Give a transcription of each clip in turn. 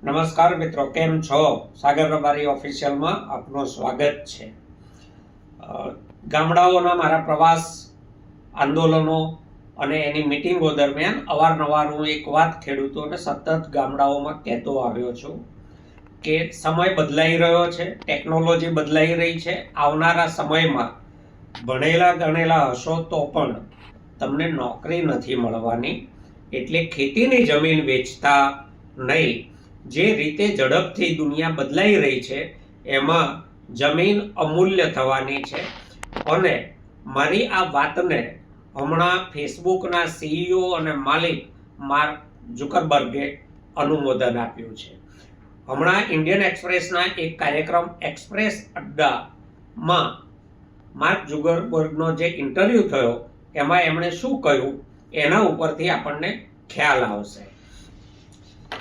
નમસ્કાર મિત્રો, કેમ છો? સાગર રબારી ઓફિશિયલમાં આપનું સ્વાગત છે. ગામડાઓના મારા પ્રવાસ, આંદોલનો અને એની મિટિંગો દરમિયાન અવારનવાર હું એક વાત ખેડૂતોને સતત ગામડાઓમાં કહેતો આવ્યો છું કે સમય બદલાઈ રહ્યો છે, ટેકનોલોજી બદલાઈ રહી છે, આવનારા સમયમાં ભણેલા ગણેલા હશો તો પણ તમને નોકરી નથી મળવાની, એટલે ખેતીની જમીન વેચતા નહીં જે રીતે ઝડપથી દુનિયા બદલાઈ રહી છે, એમાં જમીન અમૂલ્ય થવાની છે. અને મારી આ વાતને હમણાં ફેસબુકના સીઈઓ અને માલિક માર્ક ઝુકરબર્ગે અનુમોદન આપ્યું છે. હમણાં ઇન્ડિયન એક્સપ્રેસના એક કાર્યક્રમ એક્સપ્રેસ અડ્ડામાં માર્ક ઝુકરબર્ગનો જે ઇન્ટરવ્યૂ થયો, એમાં એમણે શું કહ્યું, એના ઉપરથી આપણને ખ્યાલ આવશે.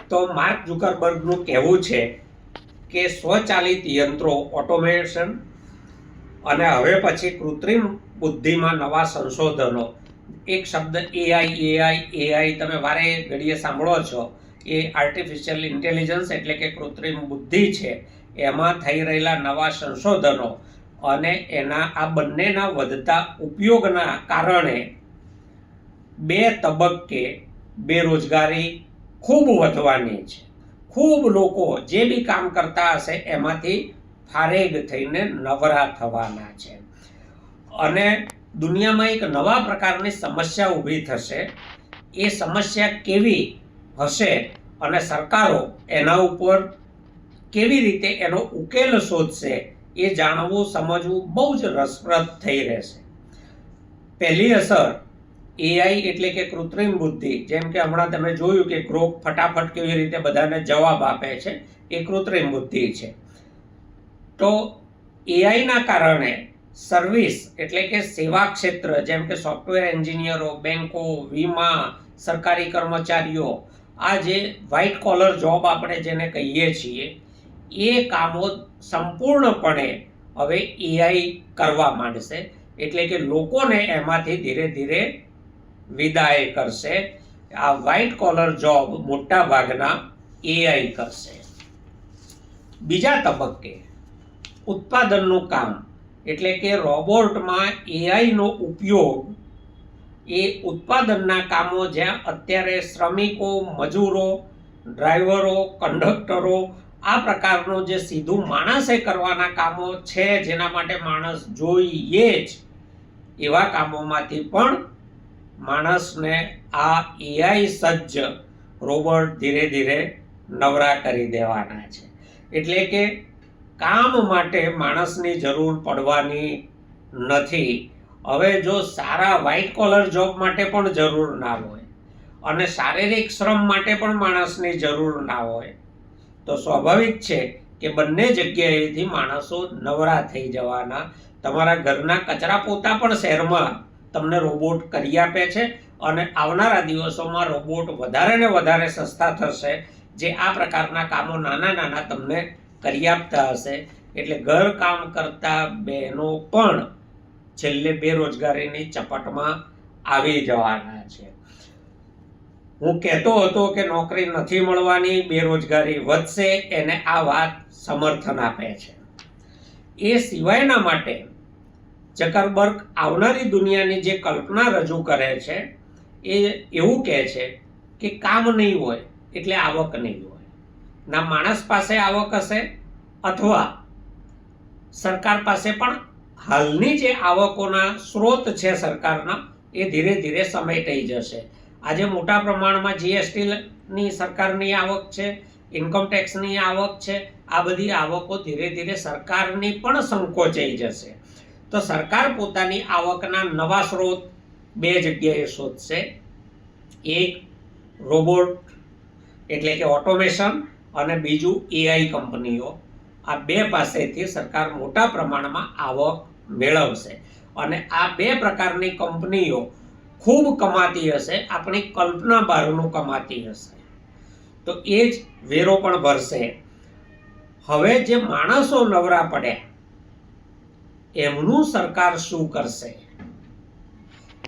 તો માર્ક ઝુકરબર્ગનું કહેવું છે કે સ્વચાલિત યંત્રો, ઓટોમેશન અને હવે પછી કૃત્રિમ બુદ્ધિમાં નવા સંશોધનો. એક શબ્દ એઆઈ એઆઈ એઆઈ તમે વારે ઘડીએ સાંભળો છો. એ આર્ટિફિશિયલ ઇન્ટેલિજન્સ એટલે કે કૃત્રિમ બુદ્ધિ છે. એમાં થઈ રહેલા નવા સંશોધનો અને એના આ બંનેના વધતા ઉપયોગના કારણે બે તબક્કે બેરોજગારી ખૂબ વધવાની છે. ખૂબ લોકો જે બી કામ કરતા હશે એમાંથી ફારેગ થઈને નવરા થવાના છે. અને દુનિયામાં એક નવા પ્રકારની સમસ્યા ઊભી થશે. એ સમસ્યા કેવી હશે અને સરકારો એના ઉપર કેવી રીતે એનો ઉકેલ શોધશે એ જાણવું, સમજવું બહુ જ રસપ્રદ થઈ રહેશે. પહેલી અસર એઆઈ એટલે કે કૃત્રિમ બુદ્ધિ. જેમ કે હમણાં તમે જોયું કે ગ્રોક ફટાફટ કેવી રીતે બધાને જવાબ આપે છે, એ કૃત્રિમ બુદ્ધિ છે. તો એઆઈના કારણે સર્વિસ એટલે કે સેવા ક્ષેત્ર, જેમ કે સોફ્ટવેર એન્જિનિયરો બેન્કો વીમા, સરકારી કર્મચારીઓ, આ જે વ્હાઇટ કોલર જોબ આપણે જેને કહીએ છીએ, એ કામો સંપૂર્ણપણે હવે એઆઈ કરવા માંડશે. એટલે કે લોકોને એમાંથી ધીરે ધીરે વિદાય કરશે. આ વ્હાઇટ કોલર જોબ મોટા ભાગના એઆઈ કરશે. બીજા તબક્કે ઉત્પાદનનું કામ, એટલે કે રોબોટમાં એઆઈનો ઉપયોગ, એ ઉત્પાદનના કામો જ્યાં અત્યારે શ્રમિકો, મજૂરો, ડ્રાઈવરો, કંડક્ટરો, આ પ્રકારનો જે સીધું માણસે કરવાના કામો છે, જેના માટે માણસ જોઈએ જ એવા કામોમાંથી પણ માણસને આ એઆઈ સજ્જ રોબોટ ધીરે ધીરે નવરા કરી દેવાના છે. એટલે કે કામ માટે માણસની જરૂર પડવાની નથી. હવે જો સારા વ્હાઇટ કોલર જોબ માટે પણ જરૂર ના હોય અને શારીરિક શ્રમ માટે પણ માણસની જરૂર ના હોય, તો સ્વાભાવિક છે કે બંને જગ્યાએથી માણસો નવરા થઈ જવાના. તમારા ઘરના કચરા પોતા પણ શહેરમાં તમને રોબોટ કરી આપે છે અને આવનારા દિવસોમાં રોબોટ વધારે ને વધારે સસ્તા થશે, જે આ પ્રકારના કામો નાના નાના તમને કરી આપતા હશે. એટલે ઘર કામ કરતા બહેનો પણ છેલ્લે બેરોજગારીની ચપટમાં આવી જવાના છે. હું કહેતો હતો કે નોકરી નથી મળવાની, બેરોજગારી વધશે, એને આ વાત સમર્થન આપે છે. એ સિવાયના માટે જકરબર્ગ આવનારી દુનિયાની જે કલ્પના રજૂ કરે છે, એ એવું કહે છે કે કામ નહીં હોય એટલે આવક નહીં હોય. ના માણસ પાસે આવક હશે અથવા સરકાર પાસે પણ હાલની જે આવકોના સ્ત્રોત છે સરકારના, એ ધીરે ધીરે સમેટાઈ જશે. આજે મોટા પ્રમાણમાં જીએસટીની સરકારની આવક છે, ઇન્કમ ટેક્સની આવક છે, આ બધી આવકો ધીરે ધીરે સરકારની પણ સંકોચાઈ જશે. તો સરકાર પોતાની આવકના નવા સ્ત્રોત બે જગ્યાએ શોધશે. એક રોબોટ એટલે કે ઓટોમેશન અને બીજું એઆઈ કંપનીઓ. આ બે પાસેથી સરકાર મોટા પ્રમાણમાં આવક મેળવશે. અને આ બે પ્રકારની કંપનીઓ ખૂબ કમાતી હશે, આપણી કલ્પના બહારનું કમાતી હશે. તો એ જ વેરો પણ ભરશે. હવે જે માણસો નવરા પડ્યા એમનું સરકાર શું કરશે?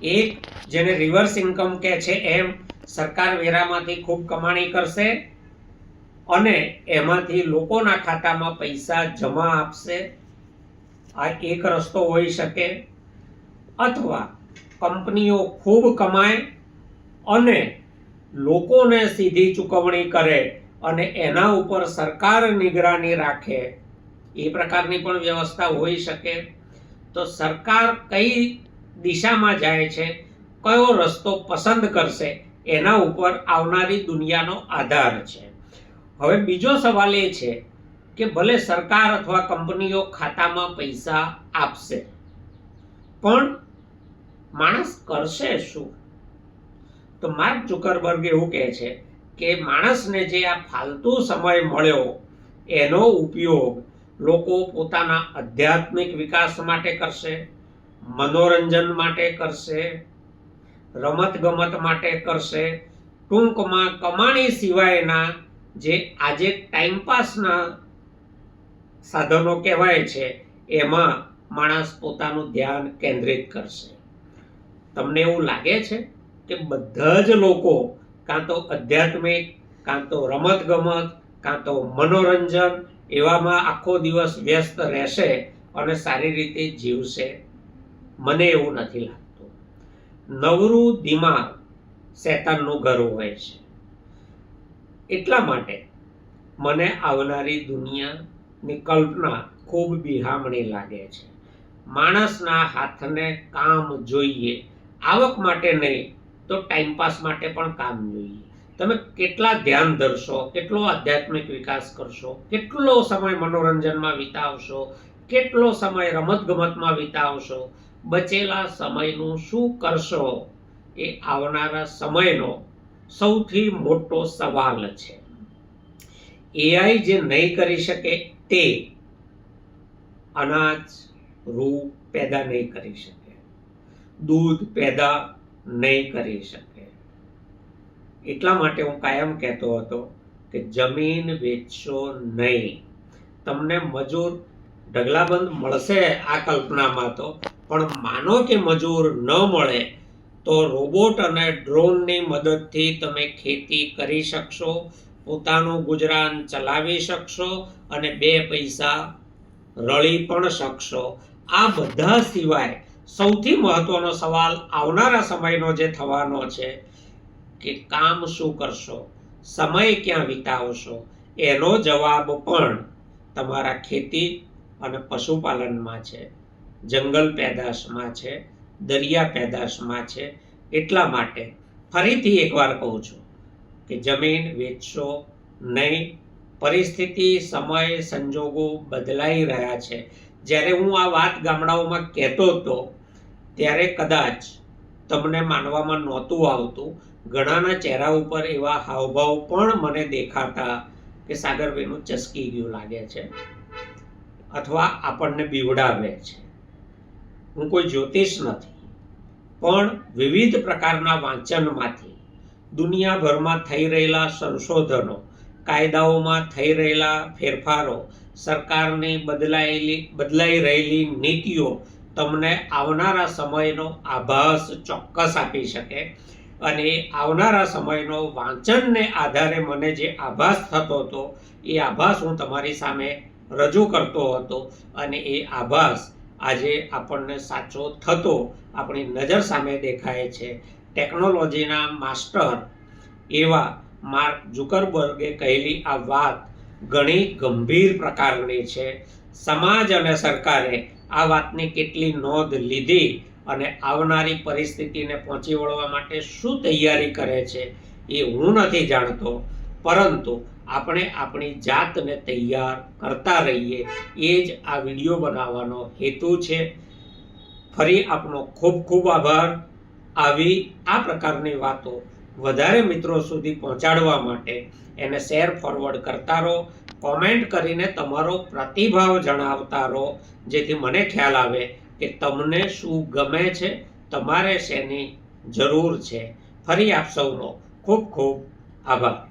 એક, જેને રિવર્સ ઇન્કમ કહે છે, એમ સરકાર વેરામાંથી ખૂબ કમાણી કરશે અને એમાંથી લોકોના ખાતામાં પૈસા જમા આપશે. આ એક રસ્તો હોઈ શકે. અથવા કંપનીઓ ખૂબ કમાય અને લોકોને સીધી ચૂકવણી કરે અને એના ઉપર સરકાર નિગરાની રાખે. એ પ્રકારની પણ વ્યવસ્થા હોઈ શકે. તો સરકાર કઈ દિશામાં જાય છે, કયો રસ્તો પસંદ કરશે, એના ઉપર આવનારી દુનિયાનો આધાર છે. હવે બીજો સવાલ એ છે કે ભલે સરકાર અથવા કંપનીઓ ખાતામાં પૈસા આપશે, પણ માણસ કરશે શું? તો માર્ક ચુકરબર્ગ એવું કહે છે કે માણસને જે આ ફાલતુ સમય મળ્યો, એનો ઉપયોગ લોકો પોતાના આધ્યાત્મિક વિકાસ માટે કરશે, મનોરંજન માટે કરશે રમત ગમત માટે કરશે. ટૂંકમાં કમાણી સિવાયના જે આજે ટાઈમપાસના સાધનો કહેવાય છે, એમાં માણસ પોતાનું ધ્યાન કેન્દ્રિત કરશે. તમને એવું લાગે છે કે બધા જ લોકો કાં તો આધ્યાત્મિક, કાં તો રમત ગમત કાં તો મનોરંજન એવામાં આખો દિવસ વ્યસ્ત રહેશે અને સારી રીતે જીવશે. મને એવું નથી લાગતું. નવરું દિમાગ શેતાનનું ઘર હોય છે. એટલા માટે મને આવનારી દુનિયાની કલ્પના ખૂબ બિહામણી લાગે છે. માણસના હાથને કામ જોઈએ, આવક માટે નહીં, તો ટાઈમપાસ માટે પણ કામ જોઈએ. તમે કેટલા ધ્યાન ધરશો, કેટલો આધ્યાત્મિક વિકાસ કરશો, કેટલો સમય મનોરંજનમાં વિતાવશો, કેટલો સમય રમત ગમતમાં વિતાવશો, બચેલા સમયનું શું કરશો એ આવનારા સમયનો સૌથી મોટો સવાલ છે. એઆઈ જે નહીં કરી શકે તે અનાજ રૂ પેદા નહીં કરી શકે. દૂધ પેદા નહીં કરી શકે. એટલા માટે હું કાયમ કહેતો હતો કે જમીન વેચશો નહીં. તમને મજૂર ઢગલાબંધ મળશે આ કલ્પનામાં તો, પણ માનો કે મજૂર ન મળે, તો રોબોટ અને ડ્રોનની મદદથી તમે ખેતી કરી શકશો, પોતાનું ગુજરાન ચલાવી શકશો અને બે પૈસા રળી પણ શકશો. આ બધા સિવાય સૌથી મહત્વનો સવાલ આવનારા સમયનો જે થવાનો છે કે કામ શું કરશો? સમય ક્યાં વિતાવશો? એનો જવાબ પણ તમારા ખેતી અને પશુપાલનમાં છે. જંગલ પેદાશમાં છે, દરિયા પેદાશમાં છે, એટલા માટે ફરીથી એકવાર કહું છું કે જમીન વેચશો નહીં. પરિસ્થિતિ, સમય, સંજોગો બદલાઈ રહ્યા છે. જ્યારે હું આ વાત ગામડાઓમાં કહેતો હતો ત્યારે કદાચ તમને માનવામાં નહોતું આવતું ઘણાના ચહેરા ઉપર એવા હાવભાવ પણ મને દેખાતા કે સાગરભાઈનું ચસકી ગયું લાગે છે. અથવા આપણને બીવડાવે છે. હું કોઈ જ્યોતિષ નથી, પણ વિવિધ પ્રકારના વાંચનમાંથી દુનિયાભરમાં થઈ રહેલા સંશોધનો, કાયદાઓમાં થઈ રહેલા ફેરફારો, સરકારની બદલાયેલી, બદલાઈ રહેલી નીતિઓ તમને આવનારા સમયનો આભાસ ચોક્કસ આપી શકે. અને આવનારા સમયનો વાંચનને આધારે મને જે આભાસ થતો હતો, એ આભાસ હું તમારી સામે રજૂ કરતો હતો અને એ આભાસ આજે આપણને સાચો થતો આપણી નજર સામે દેખાય છે. ટેકનોલોજીના માસ્ટર એવા માર્ક ઝુકરબર્ગે કહેલી આ વાત ઘણી ગંભીર પ્રકારની છે. સમાજ અને સરકારે આ વાતની કેટલી નોંધ લીધી અને આવનારી પરિસ્થિતિને પહોંચી વળવા માટે શું તૈયારી કરે છે એ હું નથી જાણતો. પરંતુ આપણે આપણી જાતને તૈયાર કરતા રહીએ. એ જ આ વીડિયો બનાવવાનો હેતુ છે. ફરી આપનો ખૂબ ખૂબ આભાર. આવી આ પ્રકારની વાતો વધારે મિત્રો સુધી પહોંચાડવા માટે એને શેર ફોરવર્ડ કરતા રહો. કોમેન્ટ કરીને તમારો પ્રતિભાવ જણાવતા રહો. જેથી મને ખ્યાલ આવે કે તમને શું ગમે છે, તમારે શેની જરૂર છે. ફરી આપ સૌનો ખૂબ ખૂબ આભાર.